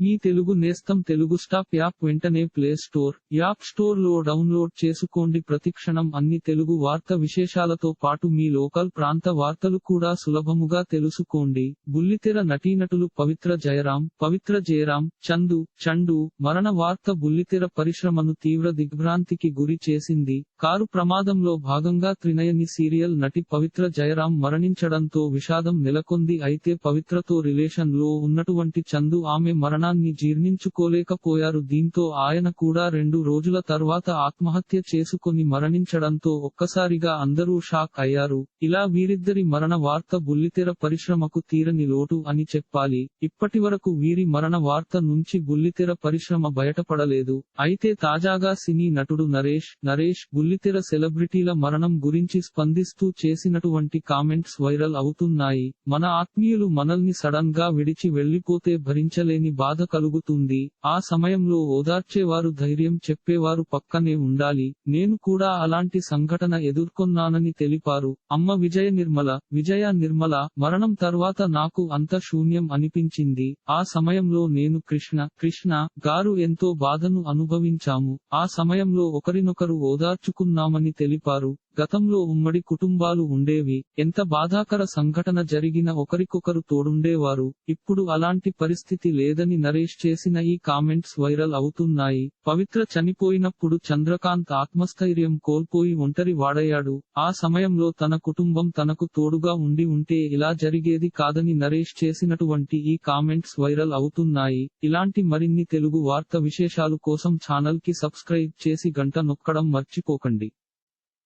మీ తెలుగు నేస్తం Telugu stop app వెంటనే play store app స్టోర్లో డౌన్లోడ్ చేసుకోండి. ప్రతిక్షణం అన్ని తెలుగు వార్త విశేషాలతో పాటు మీ లోకల్ ప్రాంత వార్తలు కూడా సులభముగా తెలుసుకోండి. బుల్లితెర నటీనటులు పవిత్ర జయరాం పవిత్ర జయరాం చందు చండు మరణ వార్త బుల్లితెర పరిశ్రమను తీవ్ర దిగ్భ్రాంతికి గురి చేసింది. కారు ప్రమాదంలో భాగంగా త్రినయని సీరియల్ నటి పవిత్ర జయరాం మరణించడంతో విషాదం నెలకొంది. అయితే పవిత్రతో రిలేషన్లో ఉన్నటువంటి చందు ఆమె మరణాన్ని జీర్ణించుకోలేకపోయారు. దీంతో ఆయన కూడా రెండు రోజుల తర్వాత ఆత్మహత్య చేసుకొని మరణించడంతో ఒక్కసారిగా అందరూ షాక్ అయ్యారు. ఇలా వీరిద్దరి మరణ వార్త బుల్లితెర పరిశ్రమకు తీరని లోటు అని చెప్పాలి. ఇప్పటివరకు వీరి మరణ వార్త నుంచి బుల్లితెర పరిశ్రమ బయటపడలేదు. అయితే తాజాగా సినీ నటుడు నరేష్ నరేష్ బుల్లితెర సెలబ్రిటీల మరణం గురించి స్పందిస్తూ చేసినటువంటి కామెంట్స్ వైరల్ అవుతున్నాయి. మన ఆత్మీయులు మనల్ని సడన్గా విడిచి వెళ్ళిపోతే భరించలేని బాధ బాధ కలుగుతుంది. ఆ సమయంలో ఓదార్చేవారు ధైర్యం చెప్పేవారు పక్కనే ఉండాలి. నేను కూడా అలాంటి సంఘటన ఎదుర్కొన్నానని తెలిపారు. అమ్మ విజయ నిర్మల విజయ నిర్మల మరణం తర్వాత నాకు అంత శూన్యం అనిపించింది. ఆ సమయంలో నేను కృష్ణ కృష్ణ గారు ఎంతో బాధను అనుభవించాము. ఆ సమయంలో ఒకరినొకరు ఓదార్చుకున్నామని తెలిపారు. గతంలో ఉమ్మడి కుటుంబాలు ఉండేవి. ఎంత బాధాకర సంఘటన జరిగిన ఒకరికొకరు తోడుండేవారు. ఇప్పుడు అలాంటి పరిస్థితి లేదని నరేష్ చేసిన ఈ కామెంట్స్ వైరల్ అవుతున్నాయి. పవిత్ర చనిపోయినప్పుడు చంద్రకాంత్ ఆత్మస్థైర్యం కోల్పోయి ఒంటరి వాడయ్యాడు. ఆ సమయంలో తన కుటుంబం తనకు తోడుగా ఉండి ఉంటే ఇలా జరిగేది కాదని నరేష్ చేసినటువంటి ఈ కామెంట్స్ వైరల్ అవుతున్నాయి. ఇలాంటి మరిన్ని తెలుగు వార్త విశేషాలు కోసం ఛానల్కి సబ్స్క్రైబ్ చేసి గంట నొక్కడం మర్చిపోకండి.